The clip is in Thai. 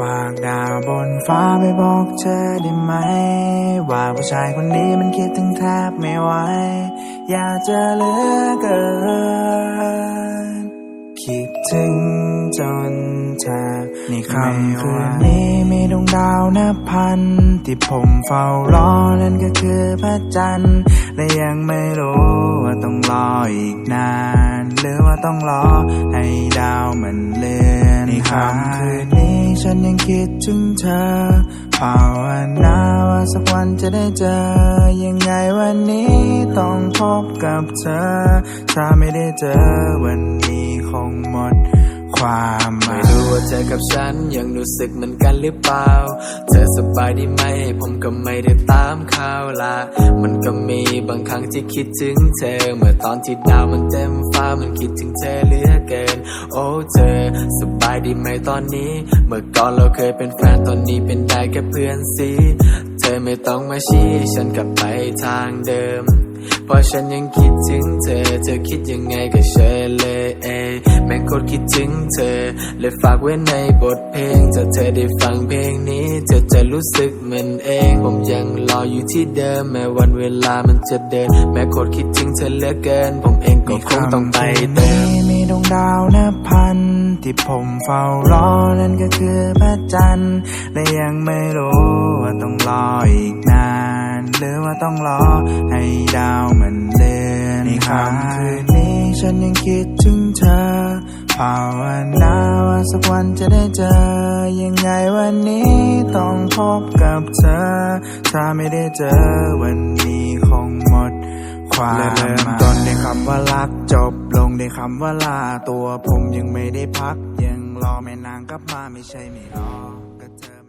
ฝากดาวบนฟ้าไปบอกเธอได้ไหม ว่าผู้ชายคนนี้มันคิดถึงแทบไม่ไหว อยากจะเหลือเกิน คิดถึงจนเธอในค่ำคืนนี้มีดวงดาวนับพัน ที่ผมเฝ้ารอนั่นก็คือพระจันทร์ และยังไม่รู้ว่าต้องรออีกนาน หรือว่าต้องรอให้ดาวมันเลื่อนในค่ำคืนนี้ ฉันยังคิดถึงเธอภาวนาว่าสักวันจะได้เจอ ยังไงวันนี้ต้องพบกับเธอ ถ้าไม่ได้เจอวันนี้คงหมดความหมาย ธอกับฉันยังรู้สึกเหมือนกันหรือเปล่า เธอสบายดีไหม ผมก็ไม่ได้ตามข่าวละมันก็มีบางครั้งที่คิดถึงเธอ เมื่อตอนที่ดาวมันเต็มฟ้ามันคิดถึงเธอเหลือเกิน โอ้เธอสบายดีไหมตอนนี้ เมื่อก่อนเราเคยเป็นแฟนตอนนี้เป็นได้แค่เพื่อนซีเธอไม่ต้องมาชี้ ฉันกลับไปทางเดิม เพราะฉันยังคิดถึงเธอ เธอคิดยังไงก็เชิญเลยเอย แม่โคตรคิดถึงเธอ เลยฝากไว้ในบทเพลงถ้าเธอได้ฟังเพลงนี้ เธอจะรู้สึกเหมือนเอง ผมยังรออยู่ที่เดิม แม้วันเวลามันจะเดิน แม้โคตรคิดถึงเธอเหลือเกิน ผมเองก็คงต้องไปเติมมีดวงดาวนับพัน ที่ผมเฝ้ารอนั่นก็คือพระจันทร์และยังไม่รู้ว่าต้องรออีกนาน หรือว่าต้องรอให้ดาวมันเลื่อนในค่ำคืนนี้ฉันยังคิดถึงเธอ ภาวนาว่าสักวันจะได้เจอ ยังไงวันนี้ต้องพบกับเธอ ถ้าไม่ได้เจอวันนี้คงหมดความและเริ่มต้นในคำว่ารักจบลงในคำว่าลาตัวผมยังไม่ได้พัก ยังรอแม่นางกลับมาไม่ใช่ไม่รอก็เธอ